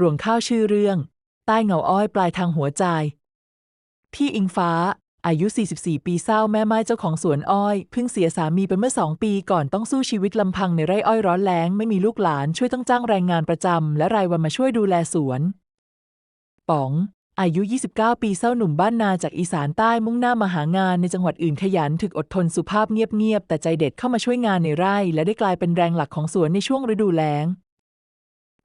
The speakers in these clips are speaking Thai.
รวงข้าวชื่อเรื่อง ใต้เงาอ้อยปลายทางหัวใจ พี่อิงฟ้า อายุ 44 ปีเศร้าแม่ไม้เจ้าของสวนอ้อยเพิ่งเสียสามีไปเมื่อสองปีก่อนต้องสู้ชีวิตลำพังในไร่อ้อยร้อนแล้งไม่มีลูกหลานช่วยต้องจ้างแรงงานประจำและรายวันมาช่วยดูแลสวน ป๋อง อายุ 29 ปีเศร้าหนุ่มบ้านนาจากอีสานใต้มุ่งหน้ามาหางานในจังหวัดอื่นขยันถึกอดทนสุภาพเงียบๆแต่ใจเด็ดเข้ามาช่วยงานในไร่ และได้กลายเป็นแรงหลักของสวนในช่วงฤดูแล้ง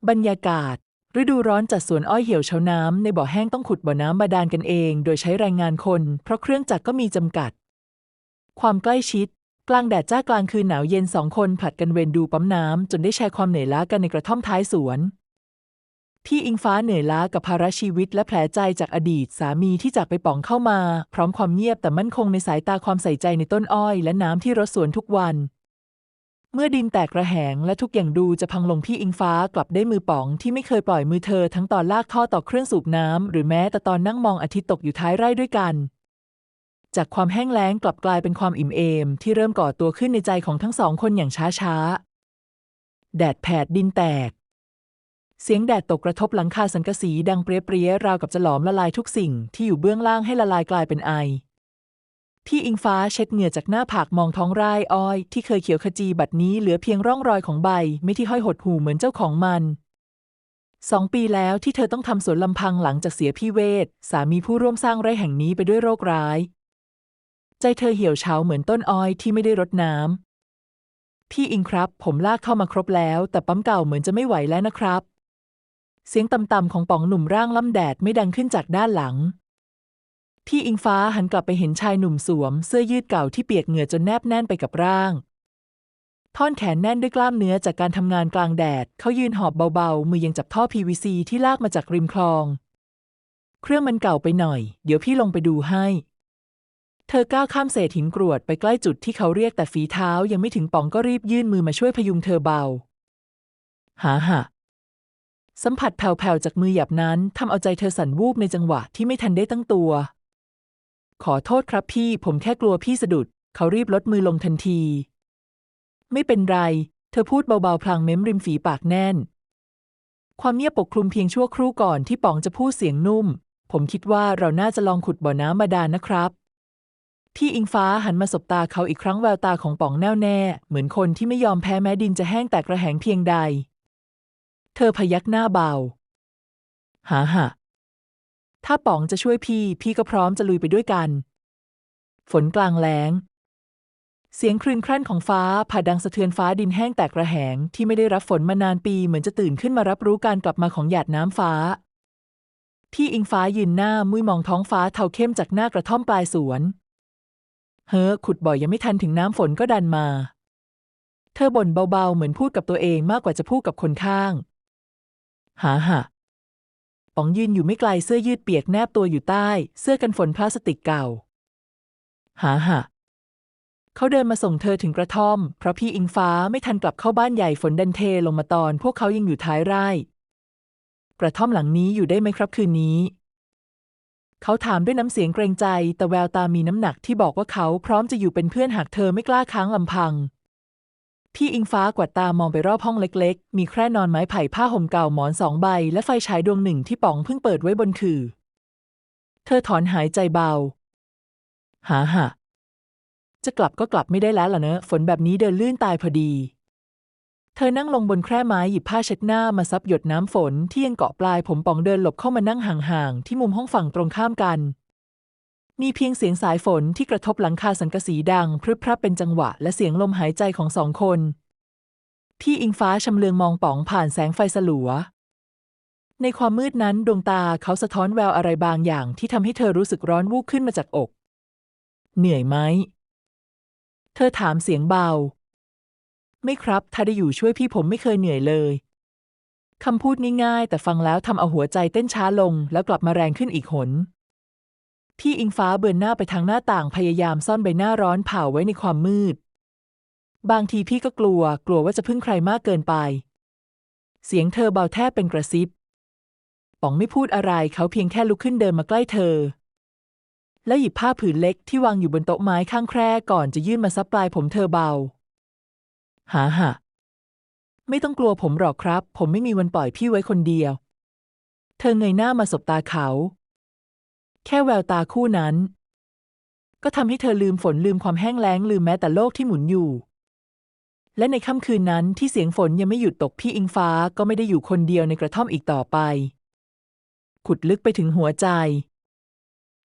บรรยากาศ ฤดูร้อนจัดสวนอ้อยเหี่ยวเฉาน้ำในบ่อแห้งต้องขุดบ่อน้ำบาดาลกันเอง โดยใช้แรงงานคน เพราะเครื่องจักรก็มีจำกัด ความใกล้ชิด กลางแดดจ้ากลางคืนหนาวเย็นสองคนผลัดกันเวรดูปั๊มน้ำจนได้แชร์ความเหนื่อยล้ากันในกระท่อมท้ายสวนพี่อิงฟ้าเหนื่อยล้ากับภาระชีวิตและแผลใจจากอดีตสามีที่จากไปป๋องเข้ามา พร้อมความเงียบแต่มั่นคงในสายตาความใส่ใจในต้นอ้อย และน้ำที่รดสวนทุกวัน เมื่อดินแตกระแหงและทุกอย่างดูจะพังลงพี่อิงฟ้ากลับได้มือป๋องที่ไม่เคยปล่อยมือเธอทั้งตอนลากท่อต่อเครื่องสูบน้ำหรือแม้แต่ตอนนั่งมองอาทิตย์ตกอยู่ท้ายไร่ด้วยกัน จากความแห้งแล้งกลับกลายเป็นความอิ่มเอม ที่เริ่มก่อตัวขึ้นในใจของทั้งสองคนอย่างช้าๆแดดแผดดินแตก เสียงแดดตกกระทบหลังคาสังกะสีดังเปรี้ยๆราวกับจะหลอมละลายทุกสิ่งที่อยู่เบื้องล่างให้ละลายกลายเป็นไอ พี่อิงฟ้าเช็ดเหงื่อจากหน้าผากมองท้องไร่อ้อย ที่เคยเขียวขจีบัดนี้เหลือเพียงร่องรอยของใบ ไม่ที่ห้อยหดหูเหมือนเจ้าของมันสองปีแล้วที่เธอต้องทำสวนลำพังหลังจากเสียพี่เวทสามีผู้ร่วมสร้างไร่แห่งนี้ไปด้วยโรคร้าย ใจเธอเหี่ยวเฉาเหมือนต้นอ้อยที่ไม่ได้รดน้ำพี่อิงครับ ผมลากเข้ามาครบแล้ว แต่ปั๊มเก่าเหมือนจะไม่ไหวแล้วนะครับ เสียงต่ำๆของป๋องหนุ่มร่างล่ำแดดไม่ดังขึ้นจากด้านหลัง พี่อิงฟ้าหันกลับไปเห็นชายหนุ่มสวม เสื้อยืดเก่าที่เปียกเหงื่อจนแนบแน่นไปกับร่าง ท่อนแขนแน่นด้วยกล้ามเนื้อจากการทำงานกลางแดด เขายืนหอบเบาๆ มือยังจับท่อ PVC ที่ลากมาจากริมคลอง เครื่องมันเก่าไปหน่อย เดี๋ยวพี่ลงไปดูให้ เธอก้าวข้ามเศษหินกรวดไปใกล้จุดที่เขาเรียกแต่ฝีเท้ายังไม่ถึงป๋องก็รีบยื่นมือมาช่วยพยุงเธอเบา หาหะสัมผัสแผ่วๆจากมือหยับนั้นทำเอาใจเธอสั่นวูบในจังหวะที่ไม่ทันได้ตั้งตัว ขอโทษครับพี่ผมแค่กลัวพี่สะดุด เขารีบลดมือลงทันที ไม่เป็นไร เธอพูดเบาๆ พลางเม้มริมฝีปากแน่น ความเงียบปกคลุมเพียงชั่วครู่ก่อนที่ป๋องจะพูดเสียงนุ่ม ผมคิดว่าเราน่าจะลองขุดบ่อน้ำบาดาลนะครับพี่อิงฟ้าหันมาสบตาเขาอีกครั้งแววตาของป๋องแน่วแน่ เหมือนคนที่ไม่ยอมแพ้แม้ดินจะแห้งแตกระแหงเพียงใด เธอพยักหน้าเบา หาหะ ถ้าป๋องจะช่วยพี่ พี่ก็พร้อมจะลุยไปด้วยกัน ฝนกลางแล้ง เสียงคลื่นครั่นของฟ้าผ่าดังสะเทือนฟ้าดินแห้งแตกระแหง ที่ไม่ได้รับฝนมานานปีเหมือนจะตื่นขึ้นมารับรู้การกลับมาของหยาดน้ำฟ้า พี่อิงฟ้ายืนหน้ามุ้ยมองท้องฟ้าเทาเข้มจากหน้ากระท่อมปลายสวน เฮ้อขุดบ่อยยังไม่ทันถึงน้ำฝนก็ดันมา เธอบ่นเบาๆเหมือนพูดกับตัวเองมากกว่าจะพูดกับคนข้าง หาหะ ป๋องยืนอยู่ไม่ไกลเสื้อยืดเปียกแนบตัวอยู่ใต้ เสื้อกันฝนพลาสติกเก่า หาหะเขาเดินมาส่งเธอถึงกระท่อม เพราะพี่อิงฟ้าไม่ทันกลับเข้าบ้านใหญ่ฝนดันเทลงมาตอน พวกเขายังอยู่ท้ายไร่ กระท่อมหลังนี้อยู่ได้ไหมครับคืนนี้ เขาถามด้วยน้ำเสียงเกรงใจ แต่แววตามีน้ำหนักที่บอกว่าเขาพร้อมจะอยู่เป็นเพื่อนหากเธอไม่กล้าค้างลำพัง พี่อิงฟ้ากวาดตามองไปรอบห้องเล็กๆ มีแคร่นอนไม้ไผ่ผ้าห่มเก่าหมอนสองใบ และไฟฉายดวงหนึ่งที่ป๋องเพิ่งเปิดไว้บนคือ เธอถอนหายใจเบา หาหะจะกลับก็กลับไม่ได้แล้วล่ะเนอะฝนแบบนี้เดินลื่นตายพอดี เธอนั่งลงบนแคร่ไม้หยิบผ้าเช็ดหน้ามาซับหยดน้ำฝนที่ยังเกาะปลายผมป๋องเดินหลบเข้ามานั่งห่างๆที่มุมห้องฝั่งตรงข้ามกัน มีเพียงเสียงสายฝนที่กระทบหลังคาสังกะสีดังพรึบพรับเป็นจังหวะและเสียงลมหายใจของสองคนพี่อิงฟ้าชำเลืองมองป๋องผ่านแสงไฟสลัว ในความมืดนั้นดวงตาเขาสะท้อนแววอะไรบางอย่างที่ทำให้เธอรู้สึกร้อนวูบขึ้นมาจากอก เหนื่อยไหม เธอถามเสียงเบา ไม่ครับถ้าได้อยู่ช่วยพี่ผมไม่เคยเหนื่อยเลยคำพูดง่ายๆแต่ฟังแล้วทำเอาหัวใจเต้นช้าลงแล้วกลับมาแรงขึ้นอีกหน พี่อิงฟ้าเบือนหน้าไปทางหน้าต่างพยายามซ่อนใบหน้าร้อนเผาไว้ในความมืด บางทีพี่ก็กลัว กลัวว่าจะพึ่งใครมากเกินไป เสียงเธอเบาแทบเป็นกระซิบป๋องไม่พูดอะไรเขาเพียงแค่ลุกขึ้นเดินมาใกล้เธอ แล้วหยิบผ้าผืนเล็กที่วางอยู่บนโต๊ะไม้ข้างแคร่ก่อนจะยื่นมาซับปลายผมเธอเบาหาหะไม่ต้องกลัวผมหรอกครับ ผมไม่มีวันปล่อยพี่ไว้คนเดียว เธอเงยหน้ามาสบตาเขา แค่แววตาคู่นั้น ก็ทำให้เธอลืมฝนลืมความแห้งแล้งลืมแม้แต่โลกที่หมุนอยู่ และในค่ำคืนนั้นที่เสียงฝนยังไม่หยุดตกพี่อิงฟ้าก็ไม่ได้อยู่คนเดียวในกระท่อมอีกต่อไป ขุดลึกไปถึงหัวใจ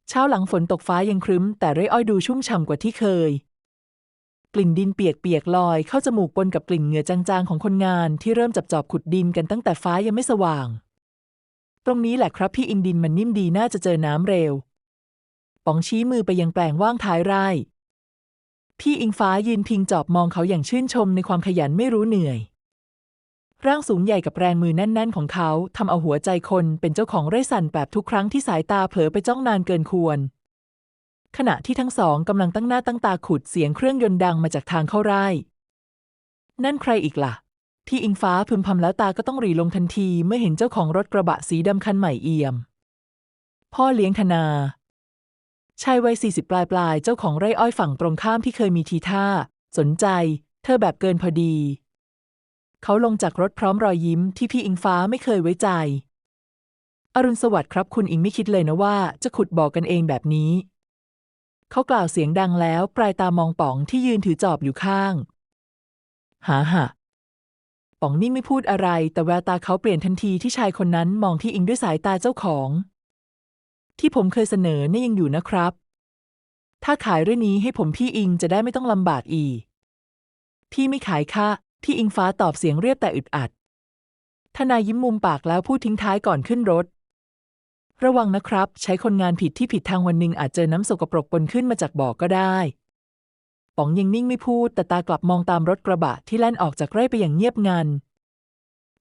เช้าหลังฝนตกฟ้ายังครึ้ม แต่ไร่อ้อยดูชุ่มฉ่ำกว่าที่เคยกลิ่นดินเปียกๆลอยเข้าจมูกปนกับกลิ่นเหงื่อจางๆของคนงานที่เริ่มจับจอบขุดดินกันตั้งแต่ฟ้ายังไม่สว่าง ตรงนี้แหละครับพี่อิงดินมันนิ่มดีน่าจะเจอน้ำเร็ว ป๋องชี้มือไปยังแปลงว่างท้ายไร่ พี่อิงฟ้ายืนพิงจอบมองเขาอย่างชื่นชมในความขยันไม่รู้เหนื่อย ร่างสูงใหญ่กับแรงมือแน่น ๆ ของเขาทำเอาหัวใจคนเป็นเจ้าของไร่สั่นแบบทุกครั้งที่สายตาเผลอไปจ้องนานเกินควร ขณะที่ทั้งสองกำลังตั้งหน้าตั้งตาขุดเสียงเครื่องยนต์ดังมาจากทางเข้าไร่ นั่นใครอีกล่ะ ที่อิงฟ้าพึมพำแล้วตาก็ต้องหรีลงทันทีเมื่อเห็นเจ้าของรถกระบะสีดำคันใหม่เอี่ยม พ่อเลี้ยงธนา ชายวัยสี่สิบปลายปลายๆเจ้าของไร่อ้อยฝั่งตรงข้ามที่เคยมีทีท่า สนใจ เธอแบบเกินพอดี เขาลงจากรถพร้อมรอยยิ้มที่พี่อิงฟ้าไม่เคยไว้ใจ อรุณสวัสดิ์ครับคุณอิงไม่คิดเลยนะว่า จะขุดบอกกันเองแบบนี้ เขากล่าวเสียงดังแล้วปลายตามองป๋องที่ยืนถือจอบอยู่ข้าง หาหะ ป๋องนิ่งไม่พูดอะไร แต่แววตาเขาเปลี่ยนทันทีที่ชายคนนั้นมองที่อิงด้วยสายตาเจ้าของ ที่ผมเคยเสนอเนี่ยยังอยู่นะครับ ถ้าขายเรื่องนี้ให้ผมพี่อิงจะได้ไม่ต้องลำบากอีกพี่ไม่ขายค่ะ พี่อิงฟ้าตอบเสียงเรียบแต่อึดอัด ทนายยิ้มมุมปากแล้วพูดทิ้งท้ายก่อนขึ้นรถ ระวังนะครับ ใช้คนงานผิดที่ผิดทางวันหนึ่งอาจเจอน้ำสกปรกปนขึ้นมาจากบ่อก็ได้ ป๋องยังนิ่งไม่พูด แต่ตากลับมองตามรถกระบะที่แล่นออกจากไร่ไปอย่างเงียบงัน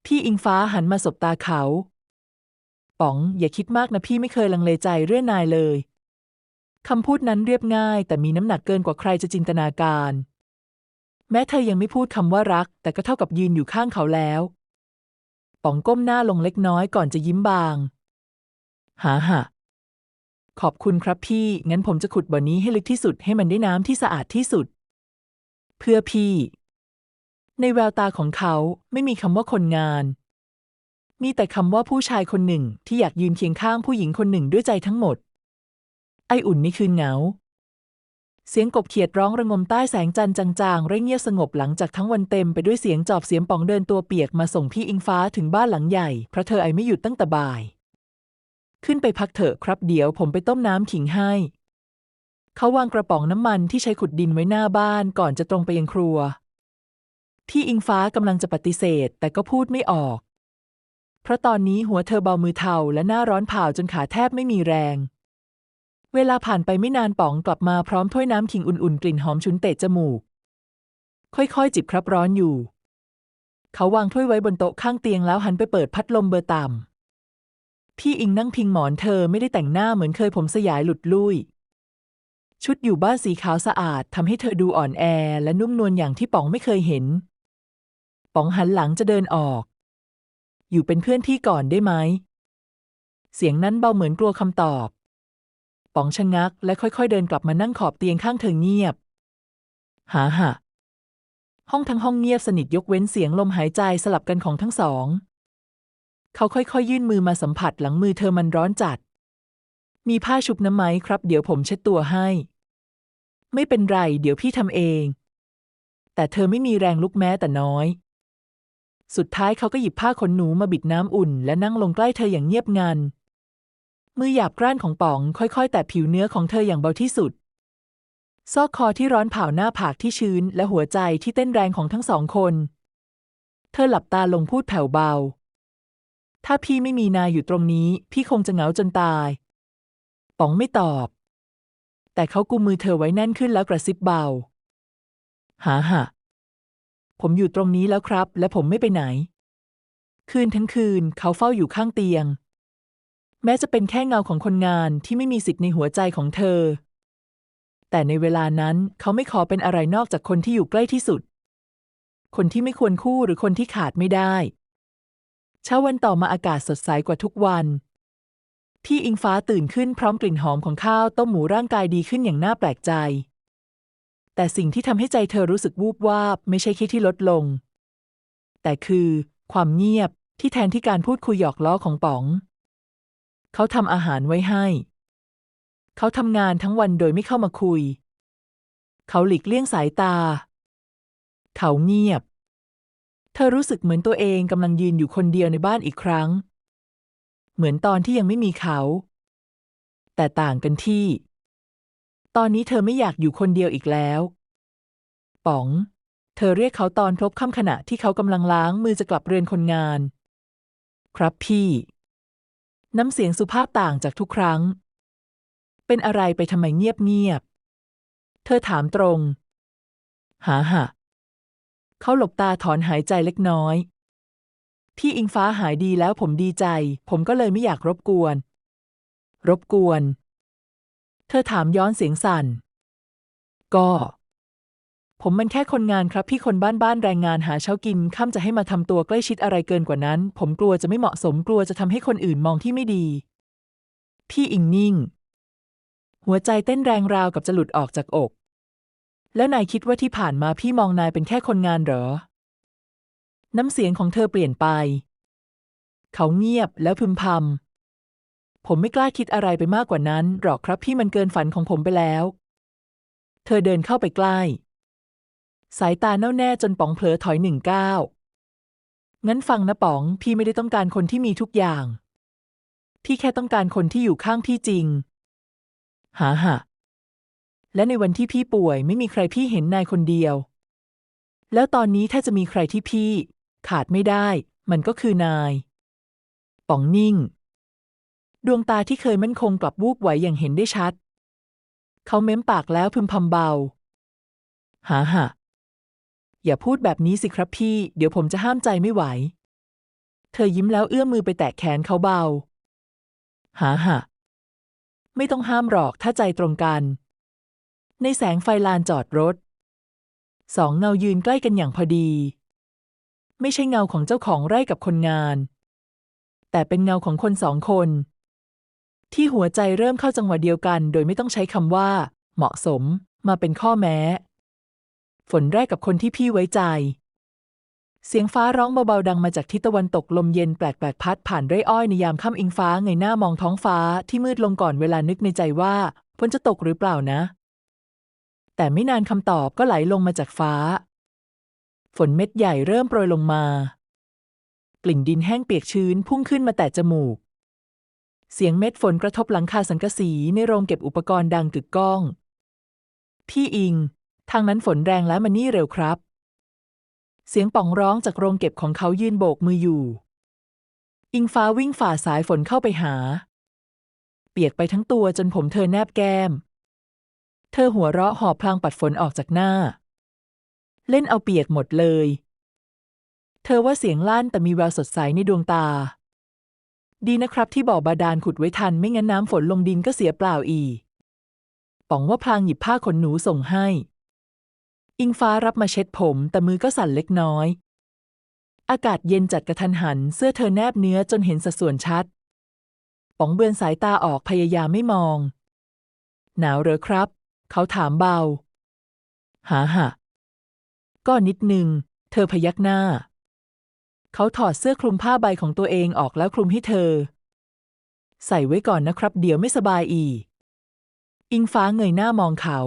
พี่อิงฟ้าหันมาสบตาเขา ป๋องอย่าคิดมากนะพี่ไม่เคยลังเลใจเรื่องนายเลย คำพูดนั้นเรียบง่าย แต่มีน้ำหนักเกินกว่าใครจะจินตนาการ แม้เธอยังไม่พูดคำว่ารัก แต่ก็เท่ากับยืนอยู่ข้างเขาแล้ว ป๋องก้มหน้าลงเล็กน้อยก่อนจะยิ้มบาง หาหะ ขอบคุณครับพี่ งั้นผมจะขุดบ่อนี้ให้ลึกที่สุดให้มันได้น้ำที่สะอาดที่สุด เพื่อพี่ ในแววตาของเขาไม่มีคำว่าคนงาน มีแต่คำว่าผู้ชายคนหนึ่งที่อยากยืนเคียงข้างผู้หญิงคนหนึ่งด้วยใจทั้งหมด ไออุ่นนี่คืนเหงา เสียงกบเขียดร้องระงมใต้แสงจันทร์จางๆ เร่งเงียบสงบหลังจากทั้งวันเต็มไปด้วยเสียงจอบเสียงป๋องเดินตัวเปียกมาส่งพี่อิงฟ้าถึงบ้านหลังใหญ่เพราะเธอไอไม่หยุดตั้งแต่บ่าย ขึ้นไปพักเถอะครับเดี๋ยวผมไปต้มน้ำขิงให้ เขาวางกระป๋องน้ำมันที่ใช้ขุดดินไว้หน้าบ้านก่อนจะตรงไปยังครัวพี่อิงฟ้ากำลังจะปฏิเสธแต่ก็พูดไม่ออก เพราะตอนนี้หัวเธอเบามือเทาและหน้าร้อนเผาจนขาแทบไม่มีแรง เวลาผ่านไปไม่นานป๋องกลับมาพร้อมถ้วยน้ำขิงอุ่นๆ กลิ่นหอมฉุนเตะจมูก ค่อยๆ จิบครับร้อนอยู่ เขาวางถ้วยไว้บนโต๊ะข้างเตียงแล้วหันไปเปิดพัดลมเบอร์ต่ำ พี่อิงนั่งพิงหมอนเธอไม่ได้แต่งหน้าเหมือนเคยผมสยายหลุดลุ่ยชุดอยู่บ้านสีขาวสะอาดทำให้เธอดูอ่อนแอและนุ่มนวลอย่างที่ป๋องไม่เคยเห็น ป๋องหันหลังจะเดินออก อยู่เป็นเพื่อนพี่ก่อนได้ไหม เสียงนั้นเบาเหมือนกลัวคำตอบ ป๋องชะงักและค่อยๆ เดินกลับมานั่งขอบเตียงข้างเธอเงียบ หาหะห้องทั้งห้องเงียบสนิทยกเว้นเสียงลมหายใจสลับกันของทั้งสอง เขาค่อยๆ ยื่นมือมาสัมผัสหลังมือเธอมันร้อนจัด มีผ้าชุบน้ำไหมครับ เดี๋ยวผมเช็ดตัวให้ ไม่เป็นไร เดี๋ยวพี่ทำเอง แต่เธอไม่มีแรงลุกแม้แต่น้อย สุดท้ายเขาก็หยิบผ้าขนหนูมาบิดน้ำอุ่น และนั่งลงใกล้เธออย่างเงียบงัน มือหยาบกร้านของป๋อง ค่อยๆ แตะผิวเนื้อของเธออย่างเบาที่สุด ซอกคอที่ร้อนเผาหน้าผากที่ชื้น และหัวใจที่เต้นแรงของทั้งสองคน เธอหลับตาลงพูดแผ่วเบา ถ้าพี่ไม่มีนายอยู่ตรงนี้ พี่คงจะเหงาจนตาย ป๋องไม่ตอบ แต่เขากุมมือเธอไว้แน่นขึ้นแล้วกระซิบเบา หาหะผมอยู่ตรงนี้แล้วครับ และผมไม่ไปไหน คืนทั้งคืนเขาเฝ้าอยู่ข้างเตียง แม้จะเป็นแค่เงาของคนงานที่ไม่มีสิทธิ์ในหัวใจของเธอ แต่ในเวลานั้นเขาไม่ขอเป็นอะไรนอกจากคนที่อยู่ใกล้ที่สุด คนที่ไม่ควรคู่หรือคนที่ขาดไม่ได้ เช้าวันต่อมาอากาศสดใสกว่าทุกวัน พี่อิงฟ้าตื่นขึ้นพร้อมกลิ่นหอมของข้าวต้มหมูร่างกายดีขึ้นอย่างน่าแปลกใจ แต่สิ่งที่ทำให้ใจเธอรู้สึกวูบวาบไม่ใช่แค่ที่ลดลง แต่คือ ความเงียบที่แทนที่การพูดคุยหยอกล้อของป๋อง เขาทำอาหารไว้ให้ เขาทำงานทั้งวันโดยไม่เข้ามาคุย เขาหลีกเลี่ยงสายตา เขาเงียบ เธอรู้สึกเหมือนตัวเองกำลังยืนอยู่คนเดียวในบ้านอีกครั้ง เหมือนตอนที่ยังไม่มีเขา แต่ต่างกันที่ ตอนนี้เธอไม่อยากอยู่คนเดียวอีกแล้ว ป๋อง เธอเรียกเขาตอนพลบค่ำขณะที่เขากำลังล้างมือจะกลับเรือนคนงาน ครับพี่ น้ำเสียงสุภาพต่างจากทุกครั้ง เป็นอะไรไปทำไมเงียบเงียบ เธอถามตรง หาหะ เขาหลบตาถอนหายใจเล็กน้อยพี่อิงฟ้าหายดีแล้วผมดีใจ ผมก็เลยไม่อยากรบกวน รบกวน เธอถามย้อนเสียงสั่น ก็ ผมมันแค่คนงานครับพี่คนบ้านบ้านแรงงานหาเช้ากินค่ำจะให้มาทำตัวใกล้ชิดอะไรเกินกว่านั้น ผมกลัวจะไม่เหมาะสมกลัวจะทำให้คนอื่นมองที่ไม่ดี พี่อิงนิ่ง หัวใจเต้นแรงราวกับจะหลุดออกจากอก แล้วนายคิดว่าที่ผ่านมาพี่มองนายเป็นแค่คนงานเหรอ น้ำเสียงของเธอเปลี่ยนไป เขาเงียบแล้วพึมพำ ผมไม่กล้าคิดอะไรไปมากกว่านั้น หรอกครับพี่มันเกินฝันของผมไปแล้ว เธอเดินเข้าไปใกล้ สายตาแน่วแน่จนป๋องเผลอถอยหนึ่งก้าวงั้นฟังนะป๋อง พี่ไม่ได้ต้องการคนที่มีทุกอย่าง พี่แค่ต้องการคนที่อยู่ข้างพี่จริง หาหะ และในวันที่พี่ป่วยไม่มีใครพี่เห็นนายคนเดียว แล้วตอนนี้ถ้าจะมีใครที่พี่ ขาดไม่ได้ มันก็คือนาย ป๋องนิ่ง ดวงตาที่เคยมั่นคงกลับวูบไหวอย่างเห็นได้ชัด เขาเม้มปากแล้วพึมพำเบา หาหะอย่าพูดแบบนี้สิครับพี่ เดี๋ยวผมจะห้ามใจไม่ไหว เธอยิ้มแล้วเอื้อมมือไปแตะแขนเขาเบา หาหะไม่ต้องห้ามหรอกถ้าใจตรงกัน ในแสงไฟลานจอดรถ สองเงายืนใกล้กันอย่างพอดี ไม่ใช่เงาของเจ้าของไร่กับคนงาน แต่เป็นเงาของคนสองคน ที่หัวใจเริ่มเข้าจังหวะเดียวกัน โดยไม่ต้องใช้คำว่า เหมาะสมมาเป็นข้อแม้ ฝนแรกกับคนที่พี่ไว้ใจ เสียงฟ้าร้องเบาๆดังมาจากทิศตะวันตกลมเย็นแปลกๆพัดผ่านไร่อ้อยในยามค่ำอิงฟ้าเงยหน้ามองท้องฟ้าที่มืดลงก่อนเวลานึกในใจว่าฝนจะตกหรือเปล่านะ แต่ไม่นานคำตอบก็ไหลลงมาจากฟ้า ฝนเม็ดใหญ่เริ่มโปรยลงมา กลิ่นดินแห้งเปียกชื้นพุ่งขึ้นมาแต่จมูก เสียงเม็ดฝนกระทบหลังคาสังกะสีในโรงเก็บอุปกรณ์ดังกึกก้อง พี่อิง ทางนั้นฝนแรงแล้วมานี่เร็วครับ เสียงป่องร้องจากโรงเก็บของเขายืนโบกมืออยู่ อิงฟ้าวิ่งฝ่าสายฝนเข้าไปหา เปียกไปทั้งตัวจนผมเธอแนบแก้ม เธอหัวเราะหอบพลางปัดฝนออกจากหน้า เล่นเอาเปียกหมดเลย เธอว่าเสียงลั่นแต่มีแววสดใสในดวงตา ดีนะครับที่บ่อบาดาลขุดไว้ทันไม่งั้นน้ำฝนลงดินก็เสียเปล่าอีป๋องว่าพลางหยิบผ้าขนหนูส่งให้ อิงฟ้ารับมาเช็ดผมแต่มือก็สั่นเล็กน้อย อากาศเย็นจัดกระทันหัน เสื้อเธอแนบเนื้อจนเห็นสัดส่วนชัดป๋องเบือนสายตาออกพยายามไม่มอง หนาวเหรอครับ เขาถามเบา หาหะ ก็นิดนึง เธอพยักหน้า เขาถอดเสื้อคลุมผ้าใบของตัวเองออกแล้วคลุมให้เธอ ใส่ไว้ก่อนนะครับ เดี๋ยวไม่สบายอีก อิงฟ้าเงยหน้ามองเขา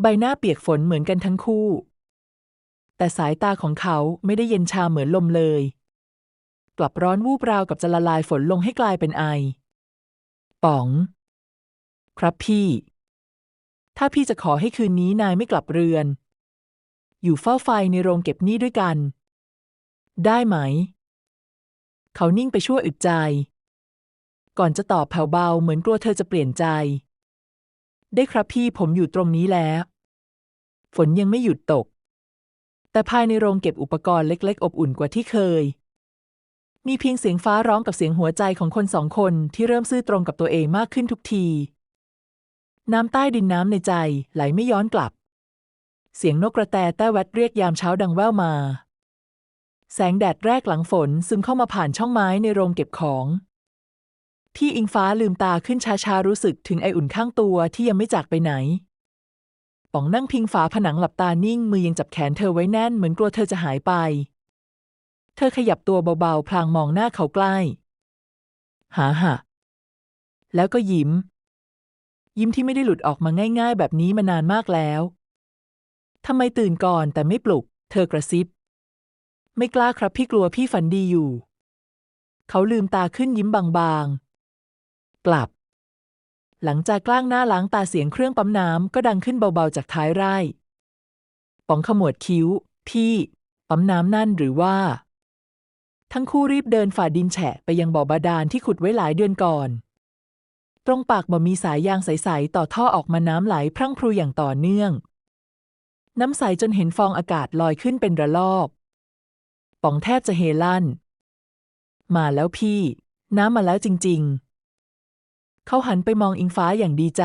ใบหน้าเปียกฝนเหมือนกันทั้งคู่ แต่สายตาของเขาไม่ได้เย็นชาเหมือนลมเลย กลับร้อนวูบราวกับจะละลายฝนลงให้กลายเป็นไอ ป๋อง ครับพี่ ถ้าพี่จะขอให้คืนนี้นายไม่กลับเรือน อยู่เฝ้าไฟในโรงเก็บหนี้ด้วยกัน ได้ไหม เขานิ่งไปชั่วอึดใจ ก่อนจะตอบแผ่วเบาเหมือนกลัวเธอจะเปลี่ยนใจ ได้ครับพี่ผมอยู่ตรงนี้แล้ว ฝนยังไม่หยุดตก แต่ภายในโรงเก็บอุปกรณ์เล็ก ๆ อบอุ่นกว่าที่เคย มีเพียงเสียงฟ้าร้องกับเสียงหัวใจของคนสองคนที่เริ่มซื่อตรงกับตัวเองมากขึ้นทุกที น้ำใต้ดินน้ำในใจไหลไม่ย้อนกลับ เสียงนกกระแตแต้แวดเรียกยามเช้าดังแว่วมา แสงแดดแรกหลังฝนซึมเข้ามาผ่านช่องไม้ในโรงเก็บของพี่อิงฟ้าลืมตาขึ้นช้าๆรู้สึกถึงไออุ่นข้างตัวที่ยังไม่จากไปไหนป๋องนั่งพิงฝาผนังหลับตานิ่งมือยังจับแขนเธอไว้แน่นเหมือนกลัวเธอจะหายไป เธอขยับตัวเบาๆ พลางมองหน้าเขาใกล้ หาหะแล้วก็ยิ้ม ยิ้มที่ไม่ได้หลุดออกมาง่าย ๆ แบบนี้มานานมากแล้วทำไมตื่นก่อนแต่ไม่ปลุก เธอกระซิบ ไม่กล้าครับพี่กลัวพี่ฝันดีอยู่ เขาลืมตาขึ้นยิ้มบางๆ กลับ หลังจากกล้างหน้าล้างตาเสียงเครื่องปั๊มน้ำก็ดังขึ้นเบาๆจากท้ายไร่ป๋องขมวดคิ้ว พี่ ปั๊มน้ำนั่นหรือว่า ทั้งคู่รีบเดินฝ่าดินแฉะไปยังบ่อบาดาลที่ขุดไว้หลายเดือนก่อน ตรงปากบ่มีสายยางใสๆต่อท่อออกมาน้ำไหลพรั่งพรูอย่างต่อเนื่อง น้ำใสจนเห็นฟองอากาศลอยขึ้นเป็นระลอกป๋องแทบจะเฮลั่น มาแล้วพี่ น้ำมาแล้วจริง ๆ เขาหันไปมองอิงฟ้าอย่างดีใจ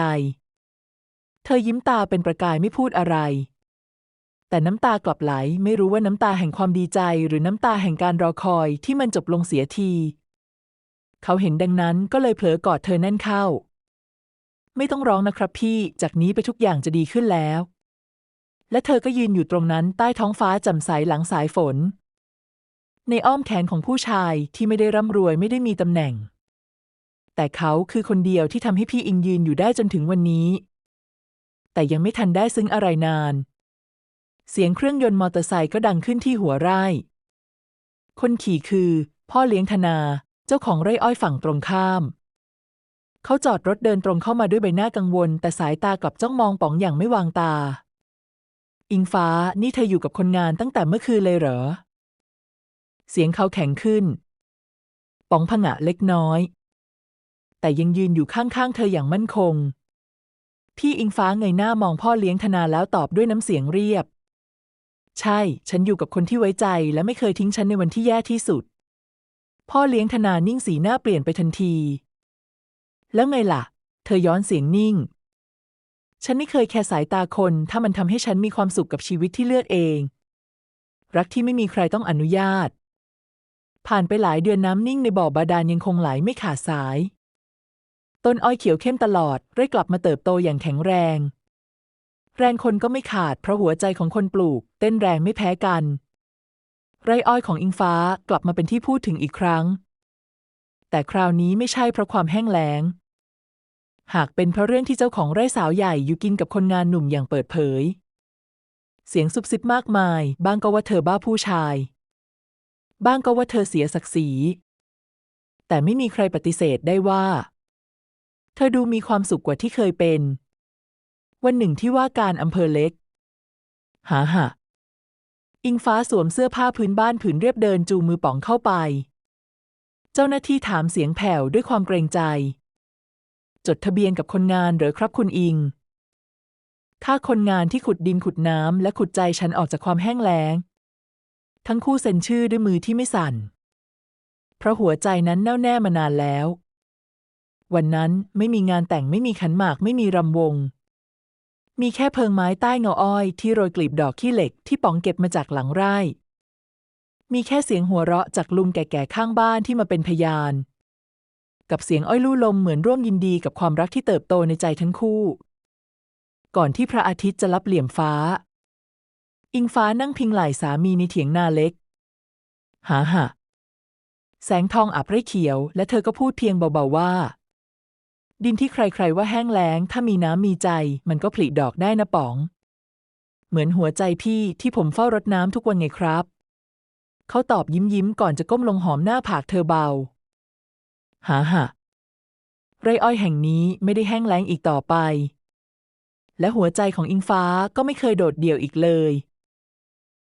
เธอยิ้มตาเป็นประกายไม่พูดอะไร แต่น้ำตากลับไหลไม่รู้ว่าน้ำตาแห่งความดีใจหรือน้ำตาแห่งการรอคอยที่มันจบลงเสียที เขาเห็นดังนั้นก็เลยเผลอกอดเธอแน่นเข้า ไม่ต้องร้องนะครับพี่ จากนี้ไปทุกอย่างจะดีขึ้นแล้ว และเธอก็ยืนอยู่ตรงนั้นใต้ท้องฟ้าแจ่มใสหลังสายฝน ในอ้อมแขนของผู้ชายที่ไม่ได้ร่ำรวยไม่ได้มีตำแหน่ง แต่เขาคือคนเดียวที่ทำให้พี่อิงยืนอยู่ได้จนถึงวันนี้ แต่ยังไม่ทันได้ซึ้งอะไรนาน เสียงเครื่องยนต์มอเตอร์ไซค์ก็ดังขึ้นที่หัวไร่ คนขี่คือ พ่อเลี้ยงธนา เจ้าของไร่อ้อยฝั่งตรงข้าม เขาจอดรถเดินตรงเข้ามาด้วยใบหน้ากังวล แต่สายตากลับจ้องมองป๋องอย่างไม่วางตา อิงฟ้านี่เธออยู่กับคนงานตั้งแต่เมื่อคืนเลยเหรอ เสียงเขาแข็งขึ้น ป๋องผงะเล็กน้อย แต่ยังยืนอยู่ข้างๆ เธออย่างมั่นคง พี่อิงฟ้าเงยหน้ามองพ่อเลี้ยงธนาแล้วตอบด้วยน้ำเสียงเรียบ ใช่ ฉันอยู่กับคนที่ไว้ใจและไม่เคยทิ้งฉันในวันที่แย่ที่สุด พ่อเลี้ยงธนานิ่งสีหน้าเปลี่ยนไปทันที แล้วไงล่ะ เธอย้อนเสียงนิ่ง ฉันไม่เคยแคร์สายตาคน ถ้ามันทำให้ฉันมีความสุขกับชีวิตที่เลือกเอง รักที่ไม่มีใครต้องอนุญาต ผ่านไปหลายเดือนน้ำนิ่งในบ่อบาดาลยังคงไหลไม่ขาดสาย ต้นอ้อยเขียวเข้มตลอดเร่กลับมาเติบโตอย่างแข็งแรง แรงคนก็ไม่ขาดเพราะหัวใจของคนปลูก เต้นแรงไม่แพ้กัน ไรอ้อยของอิงฟ้ากลับมาเป็นที่พูดถึงอีกครั้ง แต่คราวนี้ไม่ใช่เพราะความแห้งแล้ง หากเป็นเพราะเรื่องที่เจ้าของไร่สาวใหญ่อยู่กินกับคนงานหนุ่มอย่างเปิดเผย เสียงซุบซิบมากมาย บ้างก็ว่าเธอบ้าผู้ชาย บ้างก็ว่าเธอเสียศักดิ์ศรี แต่ไม่มีใครปฏิเสธได้ว่า เธอดูมีความสุขกว่าที่เคยเป็น วันหนึ่งที่ว่าการอำเภอเล็ก หาหะ อิงฟ้าสวมเสื้อผ้าพื้นบ้านผืนเรียบเดินจูงมือป๋องเข้าไป เจ้าหน้าที่ถามเสียงแผ่วด้วยความเกรงใจ จดทะเบียนกับคนงานหรือครับคุณอิงค่าคนงานที่ขุดดินขุดน้ำและขุดใจฉันออกจากความแห้งแล้ง ทั้งคู่เซ็นชื่อด้วยมือที่ไม่สั่น เพราะหัวใจนั้นแน่วแน่มานานแล้ว วันนั้นไม่มีงานแต่งไม่มีขันหมากไม่มีรำวง มีแค่เพิงไม้ใต้เงาอ้อยที่โรยกลีบดอกขี้เหล็กที่ป๋องเก็บมาจากหลังไร่ มีแค่เสียงหัวเราะจากลุงแก่ๆข้างบ้านที่มาเป็นพยาน กับเสียงอ้อยลู่ลมเหมือนร่วมยินดีกับความรักที่เติบโตในใจทั้งคู่ ก่อนที่พระอาทิตย์จะลับเหลี่ยมฟ้า อิงฟ้านั่งพิงไหล่สามีในเถียงนาเล็ก หาหะแสงทองอับไร่เขียว และเธอก็พูดเพียงเบาๆว่า ดินที่ใครๆว่าแห้งแล้ง ถ้ามีน้ำมีใจ มันก็ผลิดอกได้นะป๋อง เหมือนหัวใจพี่ที่ผมเฝ้ารดน้ำทุกวันไงครับ เขาตอบยิ้มยิ้มๆก่อนจะก้มลงหอมหน้าผากเธอเบา หาหะไรอ้อยแห่งนี้ไม่ได้แห้งแล้งอีกต่อไป และหัวใจของอิงฟ้าก็ไม่เคยโดดเดี่ยวอีกเลย